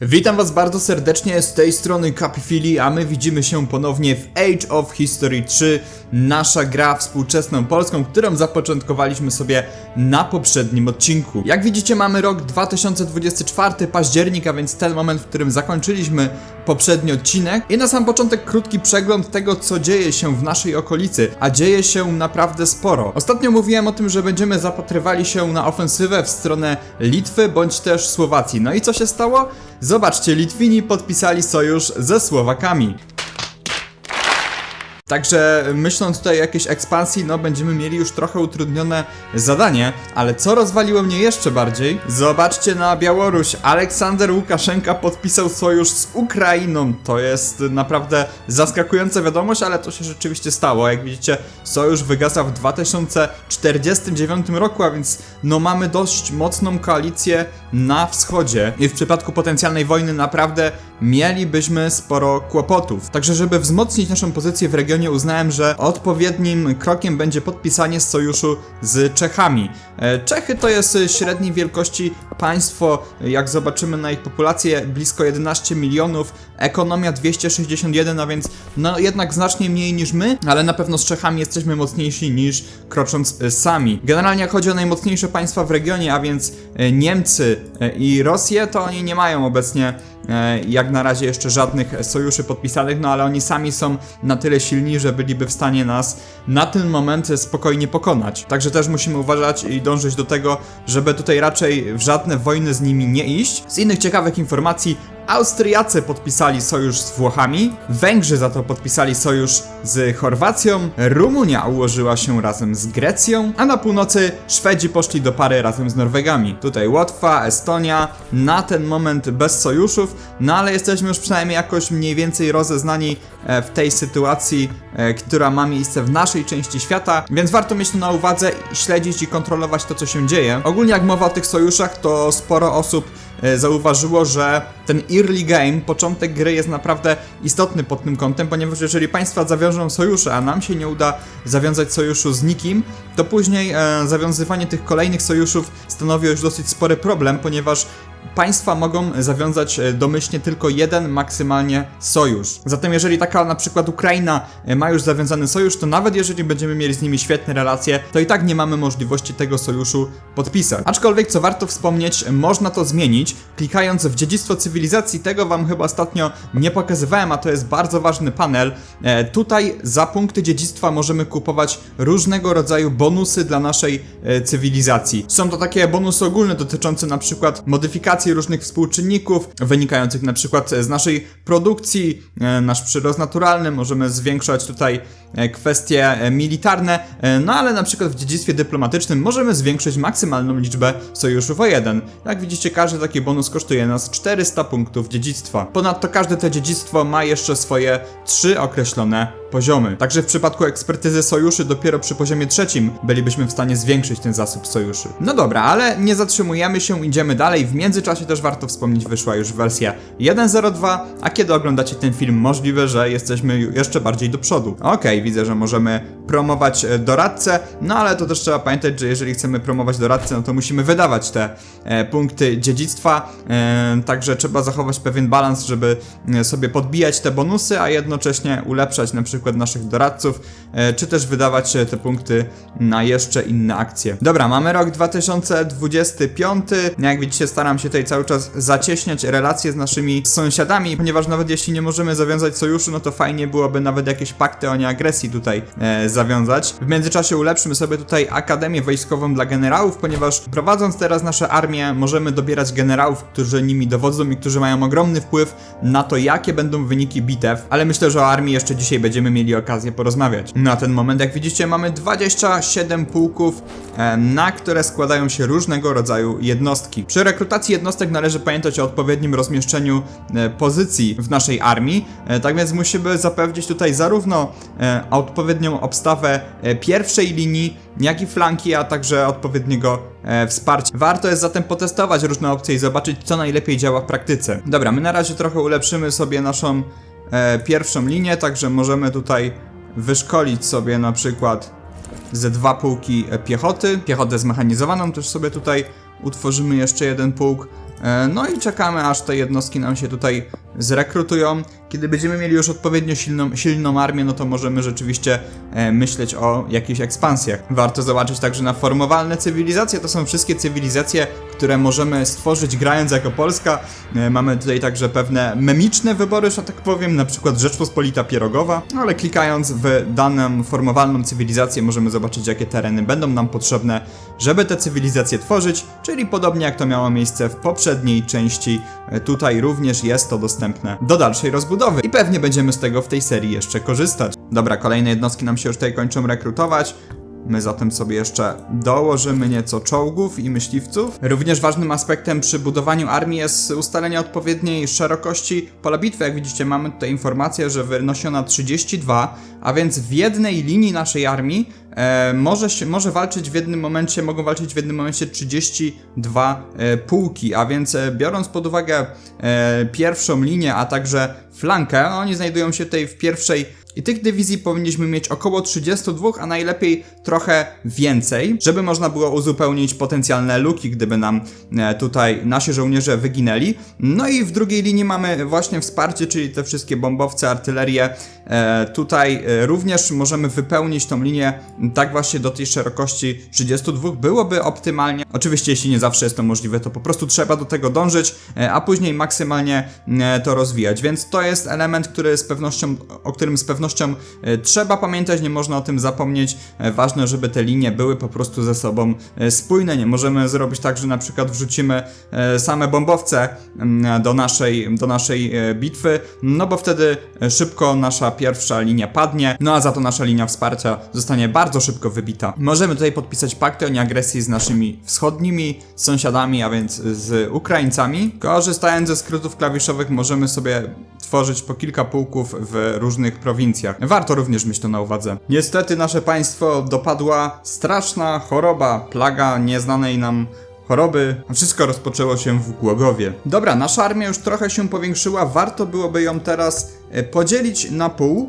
Witam was bardzo serdecznie z tej strony Capifili, a my widzimy się ponownie w Age of History 3, nasza gra współczesną polską, którą zapoczątkowaliśmy sobie na poprzednim odcinku. Jak widzicie mamy rok 2024 październik, a więc ten moment, w którym zakończyliśmy poprzedni odcinek. I na sam początek krótki przegląd tego, co dzieje się w naszej okolicy, a dzieje się naprawdę sporo. Ostatnio mówiłem o tym, że będziemy zapatrywali się na ofensywę w stronę Litwy bądź też Słowacji. No i co się stało? Zobaczcie, Litwini podpisali sojusz ze Słowakami. Także myśląc tutaj o jakiejś ekspansji, no będziemy mieli już trochę utrudnione zadanie, ale co rozwaliło mnie jeszcze bardziej? Zobaczcie na Białoruś. Aleksander Łukaszenka podpisał sojusz z Ukrainą. To jest naprawdę zaskakująca wiadomość, ale to się rzeczywiście stało. Jak widzicie, sojusz wygasa w 2049 roku, a więc no mamy dość mocną koalicję na wschodzie. I w przypadku potencjalnej wojny naprawdę mielibyśmy sporo kłopotów. Także żeby wzmocnić naszą pozycję w regionie uznałem, że odpowiednim krokiem będzie podpisanie sojuszu z Czechami. E, Czechy to jest średniej wielkości państwo, jak zobaczymy na ich populację blisko 11 milionów, ekonomia 261, a więc no jednak znacznie mniej niż my, ale na pewno z Czechami jesteśmy mocniejsi niż krocząc e, sami. Generalnie jak chodzi o najmocniejsze państwa w regionie, a więc e, Niemcy i Rosję, to oni nie mają obecnie jak na razie jeszcze żadnych sojuszy podpisanych, no ale oni sami są na tyle silni, że byliby w stanie nas na ten moment spokojnie pokonać. Także też musimy uważać i dążyć do tego, żeby tutaj raczej w żadne wojny z nimi nie iść. Z innych ciekawych informacji, Austriacy podpisali sojusz z Włochami, Węgrzy za to podpisali sojusz z Chorwacją, Rumunia ułożyła się razem z Grecją, a na północy Szwedzi poszli do pary razem z Norwegami. Tutaj Łotwa, Estonia, na ten moment bez sojuszów, no ale jesteśmy już przynajmniej jakoś mniej więcej rozeznani e, w tej sytuacji, e, która ma miejsce w naszej części świata, więc warto mieć to na uwadze śledzić i kontrolować to, co się dzieje. Ogólnie jak mowa o tych sojuszach, to sporo osób zauważyło, że ten early game, początek gry jest naprawdę istotny pod tym kątem, ponieważ jeżeli państwa zawiążą sojusze, a nam się nie uda zawiązać sojuszu z nikim, to później e, zawiązywanie tych kolejnych sojuszów stanowi już dosyć spory problem, ponieważ państwa mogą zawiązać e, domyślnie tylko jeden maksymalnie sojusz. Zatem jeżeli taka na przykład Ukraina e, ma już zawiązany sojusz, to nawet jeżeli będziemy mieli z nimi świetne relacje, to i tak nie mamy możliwości tego sojuszu podpisać. Aczkolwiek co warto wspomnieć, można to zmienić klikając w dziedzictwo cywilizacji. Tego wam chyba ostatnio nie pokazywałem, a to jest bardzo ważny panel. E, tutaj za punkty dziedzictwa możemy kupować różnego rodzaju bonusy dla naszej cywilizacji. Są to takie bonusy ogólne dotyczące na przykład modyfikacji różnych współczynników, wynikających na przykład z naszej produkcji, e, nasz przyrost naturalny, możemy zwiększać tutaj e, kwestie e, militarne, no ale na przykład w dziedzictwie dyplomatycznym możemy zwiększyć maksymalną liczbę sojuszów o jeden. Jak widzicie, każdy taki bonus kosztuje nas 400 punktów dziedzictwa. Ponadto każde to dziedzictwo ma jeszcze swoje trzy określone poziomy. Także w przypadku ekspertyzy sojuszy dopiero przy poziomie trzecim bylibyśmy w stanie zwiększyć ten zasób sojuszy. No dobra, ale nie zatrzymujemy się, idziemy dalej. W międzyczasie też warto wspomnieć, wyszła już wersja 1.02, a kiedy oglądacie ten film, możliwe, że jesteśmy jeszcze bardziej do przodu. Okej, widzę, że możemy promować e, doradcę, no ale to też trzeba pamiętać, że jeżeli chcemy promować doradcę, no to musimy wydawać te e, punkty dziedzictwa, e, także trzeba zachować pewien balans, żeby e, sobie podbijać te bonusy, a jednocześnie ulepszać na przykład naszych doradców, e, czy też wydawać e, te punkty na jeszcze inne akcje. Dobra, mamy rok 2025. Jak widzicie, staram się tutaj cały czas zacieśniać relacje z naszymi sąsiadami, ponieważ nawet jeśli nie możemy zawiązać sojuszu, no to fajnie byłoby nawet jakieś pakty o nieagresji tutaj e, zawiązać. W międzyczasie ulepszymy sobie tutaj Akademię Wojskową dla generałów, ponieważ prowadząc teraz nasze armie, możemy dobierać generałów, którzy nimi dowodzą i którzy mają ogromny wpływ na to, jakie będą wyniki bitew, ale myślę, że o armii jeszcze dzisiaj będziemy mieli okazję porozmawiać. Na ten moment, jak widzicie, mamy 27 pułków, e, na które składają się różnego rodzaju jednostki. Przy rekrutacji jednostek należy pamiętać o odpowiednim rozmieszczeniu e, pozycji w naszej armii, e, tak więc musimy zapewnić tutaj zarówno odpowiednią obstawę pierwszej linii, jak i flanki, a także odpowiedniego e, wsparcia. Warto jest zatem potestować różne opcje i zobaczyć, co najlepiej działa w praktyce. Dobra, my na razie trochę ulepszymy sobie naszą pierwszą linię, także możemy tutaj wyszkolić sobie na przykład ze dwa pułki e, piechoty, piechotę zmechanizowaną też sobie tutaj utworzymy jeszcze jeden pułk. E, No i czekamy, aż te jednostki nam się tutaj zrekrutują. Kiedy będziemy mieli już odpowiednio silną, silną armię, no to możemy rzeczywiście e, myśleć o jakichś ekspansjach. Warto zobaczyć także na formowalne cywilizacje. To są wszystkie cywilizacje, które możemy stworzyć grając jako Polska. E, Mamy tutaj także pewne memiczne wybory, że tak powiem, na przykład Rzeczpospolita Pierogowa, No, ale klikając w daną formowalną cywilizację możemy zobaczyć, jakie tereny będą nam potrzebne, żeby te cywilizacje tworzyć, czyli podobnie jak to miało miejsce w poprzedniej części, e, tutaj również jest to dostępne do dalszej rozbudowy i pewnie będziemy z tego w tej serii jeszcze korzystać. Dobra, kolejne jednostki nam się już tutaj kończą rekrutować. My zatem sobie jeszcze dołożymy nieco czołgów i myśliwców. Również ważnym aspektem przy budowaniu armii jest ustalenie odpowiedniej szerokości pola bitwy. Jak widzicie, mamy tutaj informację, że wynosi ona 32, a więc w jednej linii naszej armii e, może, się, może walczyć w jednym momencie, mogą walczyć w jednym momencie 32 e, pułki, a więc e, biorąc pod uwagę e, pierwszą linię, a także flankę, oni znajdują się tutaj w pierwszej i tych dywizji powinniśmy mieć około 32, a najlepiej trochę więcej, żeby można było uzupełnić potencjalne luki, gdyby nam e, tutaj nasi żołnierze wyginęli. No i w drugiej linii mamy właśnie wsparcie, czyli te wszystkie bombowce, artylerię. E, Tutaj e, również możemy wypełnić tą linię tak właśnie do tej szerokości 32. Byłoby optymalnie. Oczywiście, jeśli nie zawsze jest to możliwe, to po prostu trzeba do tego dążyć, a później maksymalnie to rozwijać. Więc to jest element, który z pewnością, o którym z pewnością e, trzeba pamiętać, nie można o tym zapomnieć. E, Ważne, żeby te linie były po prostu ze sobą e, spójne. Nie możemy zrobić tak, że na przykład wrzucimy same bombowce mm, do naszej, do naszej bitwy, no bo wtedy szybko nasza pierwsza linia padnie, no a za to nasza linia wsparcia zostanie bardzo szybko wybita. Możemy tutaj podpisać pakty o nieagresji z naszymi wschodnimi sąsiadami, a więc z Ukraińcami. Korzystając ze skrótów klawiszowych możemy sobie tworzyć po kilka pułków w różnych prowincjach. Warto również mieć to na uwadze. Niestety nasze państwo dopadła straszna choroba, plaga nieznanej nam choroby. Wszystko rozpoczęło się w Głogowie. Dobra, nasza armia już trochę się powiększyła, warto byłoby ją teraz e, podzielić na pół.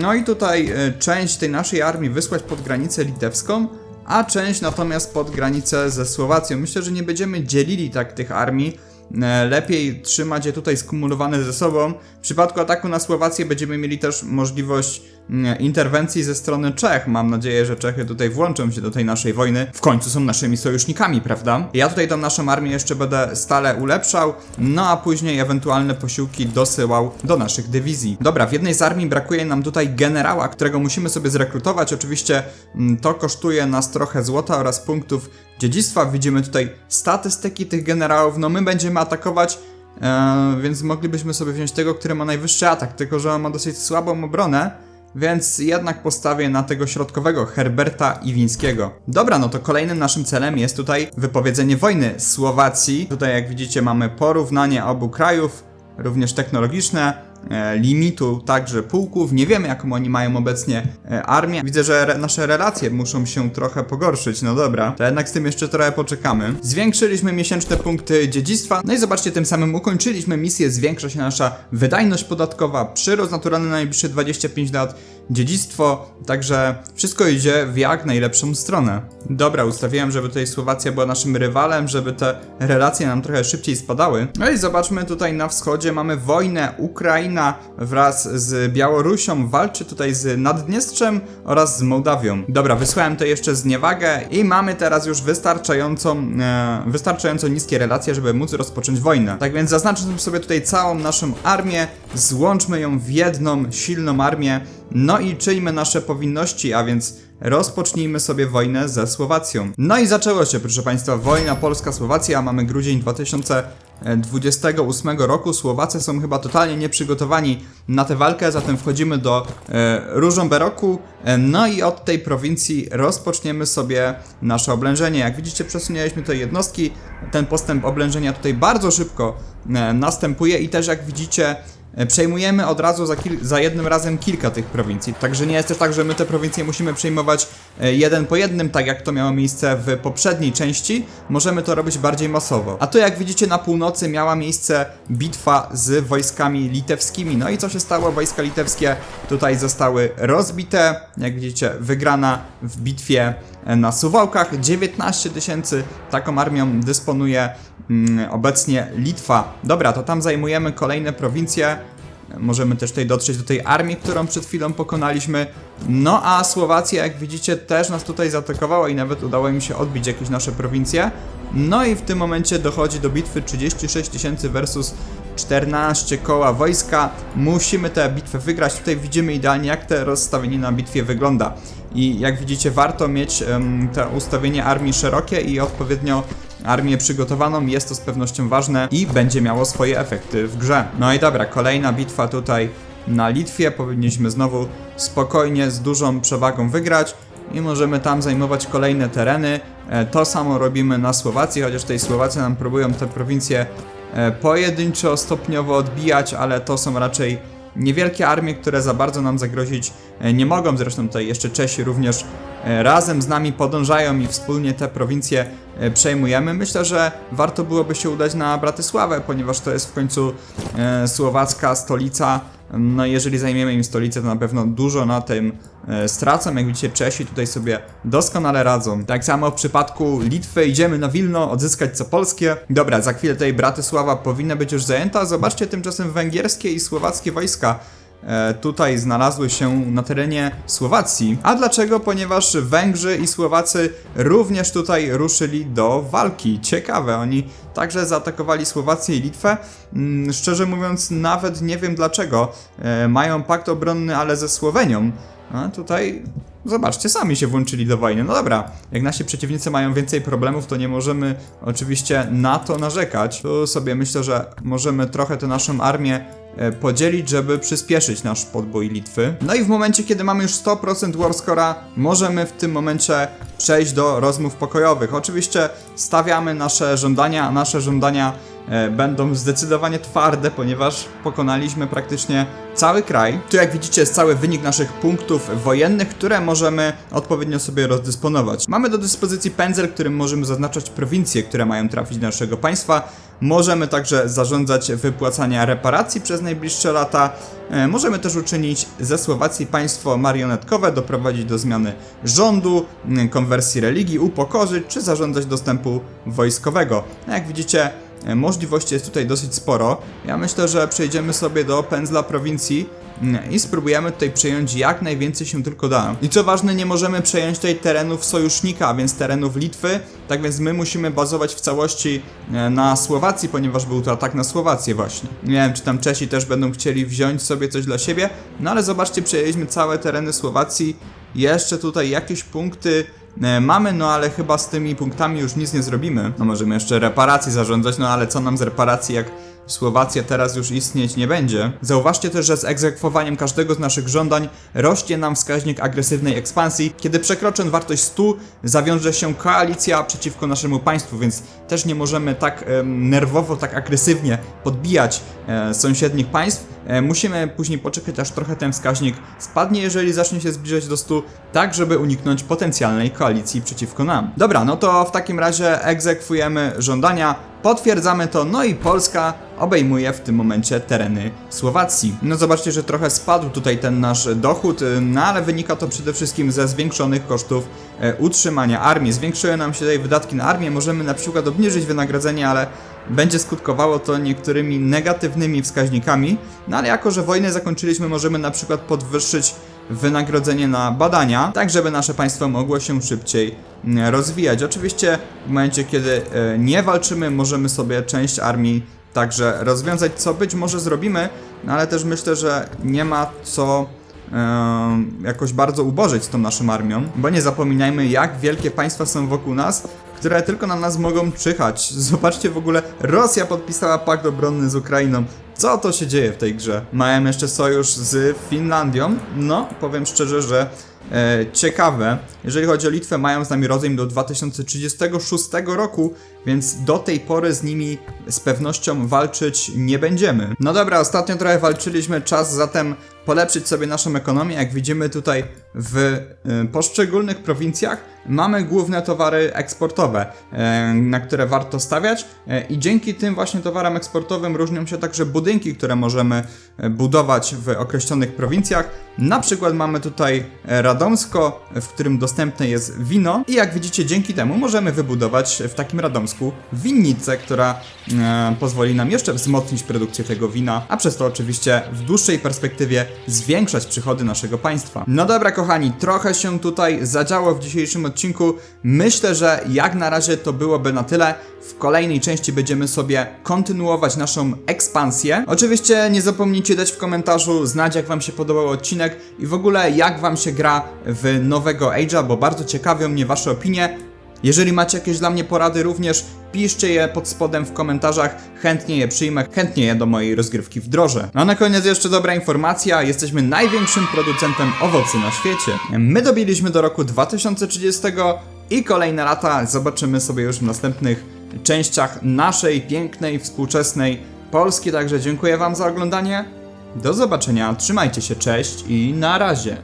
No i tutaj e, część tej naszej armii wysłać pod granicę litewską, a część natomiast pod granicę ze Słowacją. Myślę, że nie będziemy dzielili tak tych armii. E, Lepiej trzymać je tutaj skumulowane ze sobą. W przypadku ataku na Słowację będziemy mieli też możliwość mm, interwencji ze strony Czech. Mam nadzieję, że Czechy tutaj włączą się do tej naszej wojny. W końcu są naszymi sojusznikami, prawda? Ja tutaj tą naszą armię jeszcze będę stale ulepszał, no a później ewentualne posiłki dosyłał do naszych dywizji. Dobra, w jednej z armii brakuje nam tutaj generała, którego musimy sobie zrekrutować. Oczywiście mm, to kosztuje nas trochę złota oraz punktów dziedzictwa. Widzimy tutaj statystyki tych generałów. No my będziemy atakować E, więc moglibyśmy sobie wziąć tego, który ma najwyższy atak, tylko że on ma dosyć słabą obronę, więc jednak postawię na tego środkowego, Herberta Iwińskiego. Dobra, no to kolejnym naszym celem jest tutaj wypowiedzenie wojny Słowacji. Tutaj jak widzicie mamy porównanie obu krajów, również technologiczne, limitu także pułków. Nie wiemy jaką oni mają obecnie e, armię. Widzę, że re nasze relacje muszą się trochę pogorszyć. No dobra, to jednak z tym jeszcze trochę poczekamy. Zwiększyliśmy miesięczne punkty dziedzictwa. No i zobaczcie, tym samym ukończyliśmy misję. Zwiększa się nasza wydajność podatkowa, przyrost naturalny na najbliższe 25 lat, dziedzictwo, także wszystko idzie w jak najlepszą stronę. Dobra, ustawiłem, żeby tutaj Słowacja była naszym rywalem, żeby te relacje nam trochę szybciej spadały. No i zobaczmy tutaj na wschodzie mamy wojnę. Ukraina wraz z Białorusią walczy tutaj z Naddniestrzem oraz z Mołdawią. Dobra, wysłałem to jeszcze zniewagę i mamy teraz już wystarczającą, e, wystarczająco niskie relacje, żeby móc rozpocząć wojnę. Tak więc zaznaczmy sobie tutaj całą naszą armię, złączmy ją w jedną silną armię, no i czyjmy nasze powinności, a więc rozpocznijmy sobie wojnę ze Słowacją. No i zaczęło się, proszę Państwa, wojna Polska-Słowacja, mamy grudzień 2028 roku. Słowacy są chyba totalnie nieprzygotowani na tę walkę, zatem wchodzimy do e, Różomberoku, e, no i od tej prowincji rozpoczniemy sobie nasze oblężenie. Jak widzicie, przesunęliśmy te jednostki, ten postęp oblężenia tutaj bardzo szybko e, następuje i też jak widzicie, Przejmujemy od razu za, za jednym razem kilka tych prowincji. Także nie jest też tak, że my te prowincje musimy przejmować e, jeden po jednym, tak jak to miało miejsce w poprzedniej części. Możemy to robić bardziej masowo. A tu jak widzicie na północy miała miejsce bitwa z wojskami litewskimi. No i co się stało? Wojska litewskie tutaj zostały rozbite. Jak widzicie, wygrana w bitwie e, na Suwałkach. 19 tysięcy taką armią dysponuje mm, obecnie Litwa. Dobra, to tam zajmujemy kolejne prowincje. Możemy też tutaj dotrzeć do tej armii, którą przed chwilą pokonaliśmy. No a Słowacja, jak widzicie, też nas tutaj zaatakowała i nawet udało im się odbić jakieś nasze prowincje. No i w tym momencie dochodzi do bitwy 36 tysięcy versus 14 koła wojska. Musimy tę bitwę wygrać. Tutaj widzimy idealnie, jak te rozstawienie na bitwie wygląda. I jak widzicie, warto mieć to ustawienie armii szerokie i odpowiednio armię przygotowaną, jest to z pewnością ważne i będzie miało swoje efekty w grze. No i dobra, kolejna bitwa tutaj na Litwie, powinniśmy znowu spokojnie, z dużą przewagą wygrać i możemy tam zajmować kolejne tereny. E, To samo robimy na Słowacji, chociaż tej Słowacy nam próbują te prowincje e, pojedynczo, stopniowo odbijać, ale to są raczej niewielkie armie, które za bardzo nam zagrozić e, nie mogą. Zresztą tutaj jeszcze Czesi również e, razem z nami podążają i wspólnie te prowincje e, przejmujemy. Myślę, że warto byłoby się udać na Bratysławę, ponieważ to jest w końcu słowacka stolica. No jeżeli zajmiemy im stolicę, to na pewno dużo na tym e, stracą. Jak widzicie, Czesi tutaj sobie doskonale radzą. Tak samo w przypadku Litwy idziemy na Wilno odzyskać co polskie. Dobra, za chwilę tutaj Bratysława powinna być już zajęta. Zobaczcie tymczasem węgierskie i słowackie wojska tutaj znalazły się na terenie Słowacji. A dlaczego? Ponieważ Węgrzy i Słowacy również tutaj ruszyli do walki. Ciekawe, oni także zaatakowali Słowację i Litwę. Mm, Szczerze mówiąc, nawet nie wiem dlaczego. E, Mają pakt obronny, ale ze Słowenią. A tutaj Zobaczcie, sami się włączyli do wojny. No dobra, jak nasi przeciwnicy mają więcej problemów, to nie możemy oczywiście na to narzekać. Tu sobie myślę, że możemy trochę tę naszą armię e, podzielić, żeby przyspieszyć nasz podbój Litwy. No i w momencie, kiedy mamy już 100% Warscora, możemy w tym momencie przejść do rozmów pokojowych. Oczywiście stawiamy nasze żądania, a nasze żądania e, będą zdecydowanie twarde, ponieważ pokonaliśmy praktycznie cały kraj. Tu jak widzicie jest cały wynik naszych punktów wojennych, które możemy odpowiednio sobie rozdysponować. Mamy do dyspozycji pędzel, którym możemy zaznaczać prowincje, które mają trafić do naszego państwa. Możemy także zarządzać wypłacania reparacji przez najbliższe lata. E, Możemy też uczynić ze Słowacji państwo marionetkowe, doprowadzić do zmiany rządu, konwersji religii, upokorzyć czy zarządzać dostępu wojskowego. Jak widzicie, e, możliwości jest tutaj dosyć sporo. Ja myślę, że przejdziemy sobie do pędzla prowincji i spróbujemy tutaj przejąć jak najwięcej się tylko da. I co ważne, nie możemy przejąć tutaj terenów sojusznika, a więc terenów Litwy, tak więc my musimy bazować w całości e, na Słowacji, ponieważ był to atak na Słowację właśnie. Nie wiem, czy tam Czesi też będą chcieli wziąć sobie coś dla siebie, no ale zobaczcie, przejęliśmy całe tereny Słowacji, jeszcze tutaj jakieś punkty e, mamy, no ale chyba z tymi punktami już nic nie zrobimy. No możemy jeszcze reparacji zarządzać, no ale co nam z reparacji, jak Słowacja teraz już istnieć nie będzie. Zauważcie też, że z egzekwowaniem każdego z naszych żądań rośnie nam wskaźnik agresywnej ekspansji. Kiedy przekroczę wartość 100, zawiąże się koalicja przeciwko naszemu państwu, więc też nie możemy tak em, nerwowo, tak agresywnie podbijać e, sąsiednich państw. E, musimy później poczekać, aż trochę ten wskaźnik spadnie, jeżeli zacznie się zbliżać do 100, tak żeby uniknąć potencjalnej koalicji przeciwko nam. Dobra, no to w takim razie egzekwujemy żądania, potwierdzamy to, no i Polska obejmuje w tym momencie tereny Słowacji. No zobaczcie, że trochę spadł tutaj ten nasz dochód, y, no ale wynika to przede wszystkim ze zwiększonych kosztów e, utrzymania armii. Zwiększyły nam się tutaj wydatki na armię, możemy na przykład obniżyć wynagrodzenie, ale będzie skutkowało to niektórymi negatywnymi wskaźnikami, no ale jako, że wojnę zakończyliśmy, możemy na przykład podwyższyć wynagrodzenie na badania, tak żeby nasze państwo mogło się szybciej mm, rozwijać. Oczywiście w momencie, kiedy e, nie walczymy, możemy sobie część armii także rozwiązać, co być może zrobimy, no ale też myślę, że nie ma co em, jakoś bardzo ubożyć z tą naszą armią, bo nie zapominajmy, jak wielkie państwa są wokół nas, które tylko na nas mogą czyhać. Zobaczcie w ogóle, Rosja podpisała pakt obronny z Ukrainą. Co to się dzieje w tej grze? Mają jeszcze sojusz z Finlandią. No, powiem szczerze, że ciekawe. Jeżeli chodzi o Litwę, mają z nami rozejm do 2036 roku, więc do tej pory z nimi z pewnością walczyć nie będziemy. No dobra, ostatnio trochę walczyliśmy, czas zatem polepszyć sobie naszą ekonomię. Jak widzimy tutaj w y, poszczególnych prowincjach mamy główne towary eksportowe, e, na które warto stawiać e, i dzięki tym właśnie towarom eksportowym różnią się także budynki, które możemy e, budować w określonych prowincjach. Na przykład mamy tutaj e, Radomsko, w którym dostępne jest wino i jak widzicie dzięki temu możemy wybudować w takim Radomsku winnicę, która e, pozwoli nam jeszcze wzmocnić produkcję tego wina, a przez to oczywiście w dłuższej perspektywie zwiększać przychody naszego państwa. No dobra kochani, trochę się tutaj zadziało w dzisiejszym odcinku. Myślę, że jak na razie to byłoby na tyle. W kolejnej części będziemy sobie kontynuować naszą ekspansję. Oczywiście nie zapomnijcie dać w komentarzu znać jak wam się podobał odcinek i w ogóle jak wam się gra w nowego Age'a, bo bardzo ciekawią mnie wasze opinie. Jeżeli macie jakieś dla mnie porady również, piszcie je pod spodem w komentarzach, chętnie je przyjmę, chętnie je do mojej rozgrywki wdrożę. No a na koniec jeszcze dobra informacja, jesteśmy największym producentem owocy na świecie. My dobiliśmy do roku 2030 i kolejne lata zobaczymy sobie już w następnych częściach naszej pięknej, współczesnej Polski, także dziękuję wam za oglądanie. Do zobaczenia, trzymajcie się, cześć i na razie.